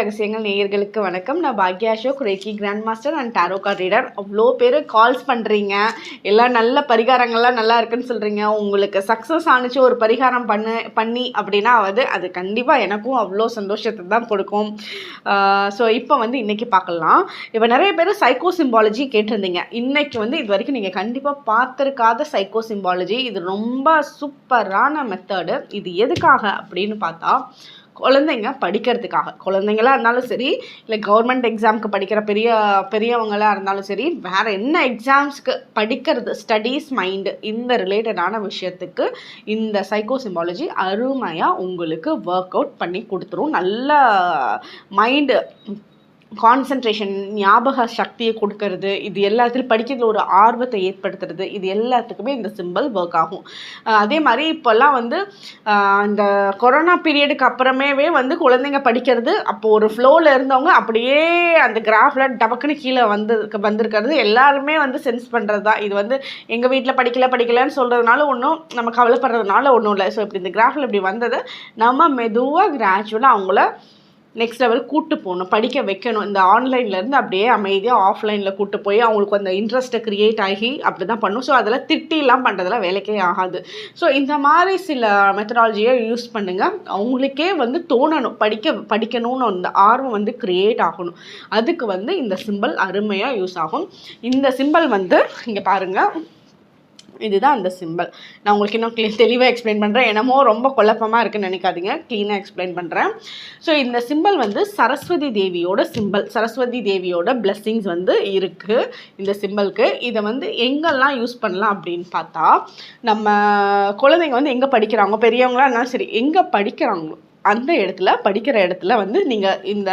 ரகசியங்கள் நேயர்களுக்கு வணக்கம். நான் Bhagya Ashok reiki grand master and tarot card reader அவ்வளோ பேர் கால்ஸ் பண்ணுறீங்க எல்லாம் நல்ல பரிகாரங்கள்லாம் நல்லா இருக்குன்னு சொல்கிறீங்க உங்களுக்கு சக்ஸஸ் ஆணுச்சு ஒரு பரிகாரம் பண்ணு பண்ணி அப்படின்னா வந்து அது கண்டிப்பாக எனக்கும் அவ்வளோ சந்தோஷத்தை தான் கொடுக்கும். ஸோ இப்போ வந்து இன்றைக்கி பார்க்கலாம். இப்போ நிறைய பேர் சைக்கோ சிம்பாலஜி கேட்டிருந்தீங்க. இன்னைக்கு வந்து இது வரைக்கும் நீங்கள் கண்டிப்பாக பார்த்துருக்காத சைக்கோ சிம்பாலஜி இது ரொம்ப சூப்பரான மெத்தடு இது எதுக்காக அப்படின்னு பார்த்தா குழந்தைங்க படிக்கிறதுக்காக. குழந்தைங்களா இருந்தாலும் சரி இல்லை கவர்மெண்ட் எக்ஸாமுக்கு படிக்கிற பெரிய பெரியவங்களாக இருந்தாலும் சரி வேறு என்ன எக்ஸாம்ஸ்க்கு படிக்கிறது ஸ்டடீஸ் மைண்டு இந்த ரிலேட்டடான விஷயத்துக்கு இந்த சைக்கோ சிம்பாலஜி அருமையாக உங்களுக்கு ஒர்க் அவுட் பண்ணி கொடுத்துரும். நல்ல மைண்டு கான்சன்ட்ரேஷன் ஞாபக சக்தியை கொடுக்கறது இது எல்லாத்துலையும் படிக்கிறதுல ஒரு ஆர்வத்தை ஏற்படுத்துறது இது எல்லாத்துக்குமே இந்த சிம்பிள் ஒர்க் ஆகும். அதே மாதிரி இப்போல்லாம் வந்து இந்த கொரோனா பீரியடுக்கு அப்புறமேவே வந்து குழந்தைங்க படிக்கிறது அப்போது ஒரு ஃப்ளோவில் இருந்தவங்க அப்படியே அந்த கிராஃபில் டபக்குன்னு கீழே வந்து வந்திருக்கிறது எல்லாருமே வந்து சென்ஸ் பண்ணுறது தான். இது வந்து எங்கள் வீட்டில் படிக்கல படிக்கலன்னு சொல்கிறதுனால ஒன்றும் நம்ம கவலைப்படுறதுனால ஒன்றும் இல்லை. ஸோ இப்படி இந்த கிராஃபில் இப்படி வந்தது நம்ம மெதுவாக கிராஜுவலாக அவங்கள நெக்ஸ்ட் லெவல் கூட்டு போகணும் படிக்க வைக்கணும். இந்த ஆன்லைன்லேருந்து அப்படியே அமைதியாக ஆஃப்லைனில் கூட்டு போய் அவங்களுக்கு அந்த இன்ட்ரெஸ்ட்டை க்ரியேட் ஆகி அப்படி தான் பண்ணும். ஸோ அதில் திட்டிலாம் பண்ணுறதுலாம் வேலைக்கே ஆகாது. ஸோ இந்த மாதிரி சில மெத்தடாலஜியை யூஸ் பண்ணுங்கள் அவங்களுக்கே வந்து தோணணும். படிக்க படிக்கணும்னு அந்த ஆர்வம் வந்து க்ரியேட் ஆகணும். அதுக்கு வந்து இந்த சிம்பிள் அருமையாக யூஸ் ஆகும். இந்த சிம்பிள் வந்து இங்கே பாருங்கள் இதுதான் அந்த சிம்பிள் நான் உங்களுக்கு இன்னும் க்ளீ தெளிவாக எக்ஸ்பிளைன் பண்ணுறேன் என்னமோ ரொம்ப குழப்பமாக இருக்குன்னு நினைக்காதீங்க. க்ளீனாக எக்ஸ்பிளைன் பண்ணுறேன் ஸோ இந்த சிம்பிள் வந்து சரஸ்வதி தேவியோட சிம்பிள் சரஸ்வதி தேவியோட blessings வந்து இருக்குது இந்த சிம்பிளுக்கு இதை வந்து எங்கெல்லாம் யூஸ் பண்ணலாம் அப்படின்னு பார்த்தா நம்ம குழந்தைங்க வந்து எங்கே படிக்கிறாங்க? பெரியவங்களா இருந்தாலும் சரி எங்கே படிக்கிறாங்களோ அந்த இடத்துல படிக்கிற இடத்துல வந்து நீங்கள் இந்த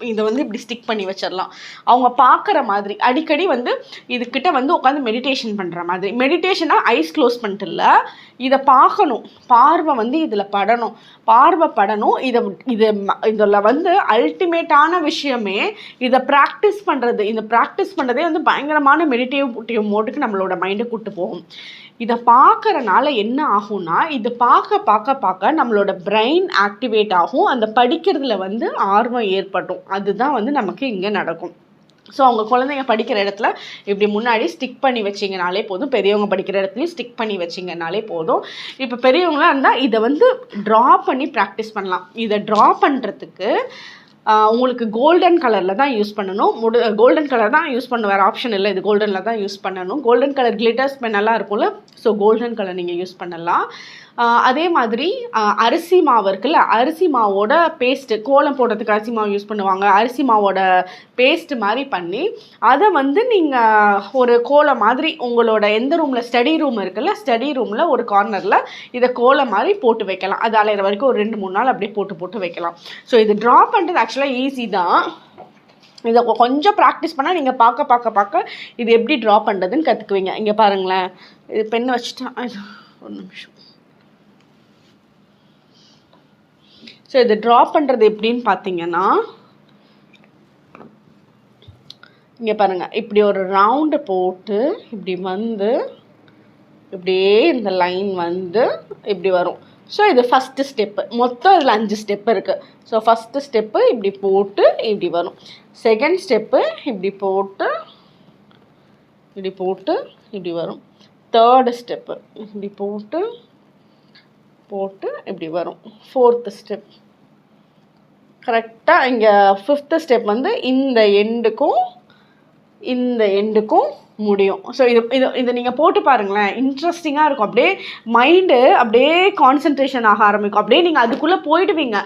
இதை வந்து இப்படி ஸ்டிக் பண்ணி வச்சிடலாம். அவங்க பார்க்குற மாதிரி அடிக்கடி வந்து இதுக்கிட்ட வந்து உட்காந்து மெடிடேஷன் பண்ணுற மாதிரி. மெடிடேஷனாக ஐஸ் க்ளோஸ் பண்ணிட்டு இல்லை இதை பார்க்கணும். பார்வை வந்து இதில் படணும். பார்வை படணும். இதை இது இதில் வந்து அல்டிமேட்டான விஷயமே இதை ப்ராக்டிஸ் பண்ணுறது இந்த ப்ராக்டிஸ் பண்ணுறதே வந்து பயங்கரமான மெடிடேட்டிவ் மோட்டுக்கு நம்மளோட மைண்டை கூட்டு போகும். இதை பார்க்குறனால என்ன ஆகும்னா இது பார்க்க பார்க்க பார்க்க நம்மளோட பிரெயின் ஆக்டிவேட் ஆகும். அந்த படிக்கிறதுல வந்து ஆர்வம் ஏற்படும். அதுதான் வந்து நமக்கு இங்கே நடக்கும். ஸோ அவங்க குழந்தைங்க படிக்கிற இடத்துல இப்படி முன்னாடி ஸ்டிக் பண்ணி வச்சிங்கனாலே போதும். பெரியவங்க படிக்கிற இடத்துலையும் ஸ்டிக் பண்ணி வச்சிங்கனாலே போதும். இப்போ பெரியவங்களாம் இருந்தால் இதை வந்து ட்ரா பண்ணி ப்ராக்டிஸ் பண்ணலாம். இதை ட்ரா பண்ணுறதுக்கு உங்களுக்கு கோல்டன் கலரில் தான் யூஸ் பண்ணணும். முடு கோல்டன் கலர் தான் யூஸ் பண்ண வேறு ஆப்ஷன் இல்லை. இது கோல்டனில் தான் யூஸ் பண்ணணும். கோல்டன் கலர் கிளிட்டர்ஸ் நல்லா இருக்கும்ல. ஸோ கோல்டன் கலர் நீங்கள் யூஸ் பண்ணலாம். அதே மாதிரி அரிசி மாவு இருக்குல்ல அரிசி மாவோட பேஸ்ட்டு கோலம் போடுறதுக்கு அரிசி மாவு யூஸ் பண்ணுவாங்க. அரிசி மாவோட பேஸ்ட்டு மாதிரி பண்ணி அதை வந்து நீங்கள் ஒரு கோலம் மாதிரி உங்களோட எந்த ரூமில் ஸ்டடி ரூம் இருக்குல்ல ஸ்டடி ரூமில் ஒரு கார்னரில் இதை கோலம் மாதிரி போட்டு வைக்கலாம். அது அலையிற வரைக்கும் ஒரு ரெண்டு மூணு நாள் அப்படியே போட்டு போட்டு வைக்கலாம். ஸோ இது ட்ரா பண்ணுறது ஆக்சுவலாக ஈஸி தான். இதை கொஞ்சம் ப்ராக்டிஸ் பண்ணால் நீங்கள் பார்க்க பார்க்க பார்க்க இது எப்படி ட்ரா பண்ணுறதுன்னு கற்றுக்குவீங்க இங்கே பாருங்களேன். இது பெண்ணை வச்சுட்டா ஒரு நிமிஷம். ஸோ இதை ட்ரா பண்ணுறது எப்படின்னு பார்த்தீங்கன்னா இங்கே பாருங்கள் இப்படி ஒரு ரவுண்டு போட்டு இப்படி வந்து இப்படியே இந்த லைன் வந்து இப்படி வரும். ஸோ இது ஃபஸ்ட்டு ஸ்டெப்பு மொத்தம் இதில் அஞ்சு ஸ்டெப்பு இருக்குது ஸோ ஃபஸ்ட்டு ஸ்டெப்பு இப்படி போட்டு இப்படி வரும். செகண்ட் ஸ்டெப்பு இப்படி போட்டு இப்படி போட்டு இப்படி வரும். தேர்டு ஸ்டெப்பு இப்படி போட்டு போட்டு இப்படி வரும். ஃபோர்த்து ஸ்டெப் கரெக்டாக இங்கே ஃபிஃப்த்து ஸ்டெப் வந்து இந்த எண்டுக்கும் இந்த எண்டுக்கும் முடியும். ஸோ இது இது இதை நீங்கள் போட்டு பாருங்களேன். இன்ட்ரெஸ்டிங்காக இருக்கும். அப்படியே மைண்டு அப்படியே கான்சென்ட்ரேஷன் ஆக ஆரம்பிக்கும். அப்படியே நீங்கள் அதுக்குள்ளே போயிடுவீங்க.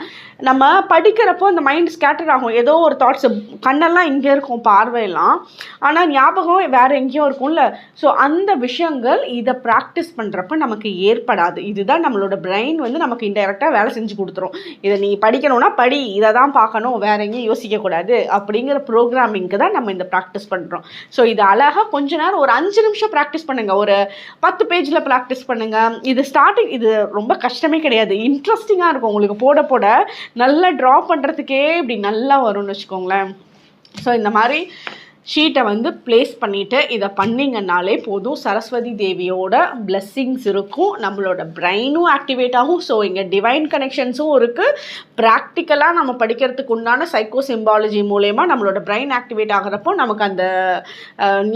நம்ம படிக்கிறப்போ அந்த மைண்ட் ஸ்கேட்டர் ஆகும். ஏதோ ஒரு தாட்ஸ் கண்ணெல்லாம் இங்கே இருக்கும் பார்வையெல்லாம். ஆனால் ஞாபகம் வேறு எங்கேயோ இருக்கும்ல. ஸோ அந்த விஷயங்கள் இதை ப்ராக்டிஸ் பண்ணுறப்ப நமக்கு ஏற்படாது. இதுதான் நம்மளோட பிரெயின் வந்து நமக்கு இன்டெரக்டாக வேலை செஞ்சு கொடுத்துரும். இதை நீ படிக்கணும்னா படி. இதை தான் பார்க்கணும். வேற எங்கேயும் யோசிக்கக்கூடாது. அப்படிங்கிற ப்ரோக்ராமிங்க்கு தான் நம்ம இந்த ப்ராக்டிஸ் பண்ணுறோம் ஸோ இது அழகாக கொஞ்ச நேரம் ஒரு அஞ்சு நிமிஷம் ப்ராக்டிஸ் பண்ணுங்க. ஒரு பத்து பேஜில் ப்ராக்டிஸ் பண்ணுங்க. இது ஸ்டார்டிங் இது ரொம்ப கஷ்டமே கிடையாது. இன்ட்ரெஸ்டிங்காக இருக்கும். உங்களுக்கு போட போட நல்லா ட்ரா பண்ணுறதுக்கே இப்படி நல்லா வரும்னு வச்சுக்கோங்களேன். ஸோ இந்த மாதிரி ஷீட்டை வந்து ப்ளேஸ் பண்ணிவிட்டு இதை பண்ணிங்கனாலே போதும். சரஸ்வதி தேவியோட பிளெஸ்ஸிங்ஸ் இருக்கும். நம்மளோட பிரெயினும் ஆக்டிவேட் ஆகும். ஸோ இங்கே டிவைன் கனெக்ஷன்ஸும் இருக்குது ப்ராக்டிக்கலாக நம்ம படிக்கிறதுக்கு உண்டான சைக்கோ சிம்பாலஜி மூலயமா நம்மளோட பிரெயின் ஆக்டிவேட் ஆகிறப்போ நமக்கு அந்த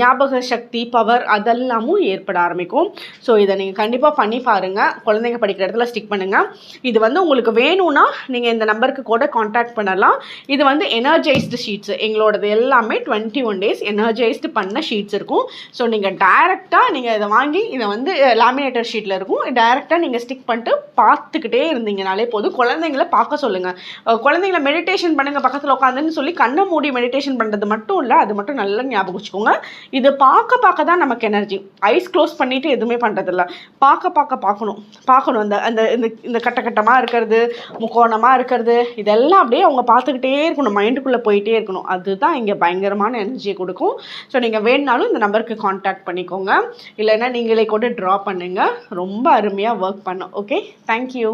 ஞாபக சக்தி பவர் அதெல்லாமும் ஏற்பட ஆரம்பிக்கும். ஸோ இதை நீங்கள் கண்டிப்பாக பண்ணி பாருங்கள் குழந்தைங்க படிக்கிற இடத்துல ஸ்டிக் பண்ணுங்கள் இது வந்து உங்களுக்கு வேணும்னா நீங்கள் இந்த நம்பருக்கு கூட காண்டாக்ட் பண்ணலாம். இது வந்து எனர்ஜைஸ்டு ஷீட்ஸ் எங்களோடது எல்லாமே டுவெண்ட்டி ஒன் டேஸ் எனர்ஜைஸ்டு பண்ண ஷீட்ஸ் இருக்கும். ஸோ நீங்கள் டைரெக்டாக நீங்கள் இதை வாங்கி இதை வந்து லேமினேட்டர் ஷீட்டில் இருக்கும். டைரெக்டாக நீங்கள் ஸ்டிக் பண்ணிட்டு பார்த்துக்கிட்டே இருந்தீங்கனாலே போதும். குழந்தைங்கள பார்க்க சொல்லுங்கள் குழந்தைங்கள மெடிடேஷன் பண்ணுங்கள் பக்கத்தில் உட்காந்துன்னு சொல்லி கண்ணை மூடி மெடிடேஷன் பண்ணுறது மட்டும் இல்லை அது மட்டும் நல்லா ஞாபகம் வச்சுக்கோங்க. இது பார்க்க பார்க்க தான் நமக்கு எனர்ஜி ஐஸ் க்ளோஸ் பண்ணிவிட்டு எதுவுமே பண்ணுறதில்ல பார்க்க பார்க்க பார்க்கணும். பார்க்கணும். அந்த அந்த இந்த இந்த கட்ட கட்டமாக இருக்கிறது முக்கோணமாக இருக்கிறது இதெல்லாம் அப்படியே அவங்க பார்த்துக்கிட்டே இருக்கணும். மைண்டுக்குள்ளே போயிட்டே இருக்கணும். அதுதான் இங்கே பயங்கரமான எனர்ஜி எனர்ஜியை கொடுக்கும். ஸோ நீங்கள் வேணுனாலும் இந்த நம்பருக்கு காண்டாக்ட் பண்ணிக்கோங்க. இல்லைன்னா நீங்களே கூட ட்ரா பண்ணுங்கள் ரொம்ப அருமையாக ஒர்க் பண்ணும் ஓகே தேங்க்யூ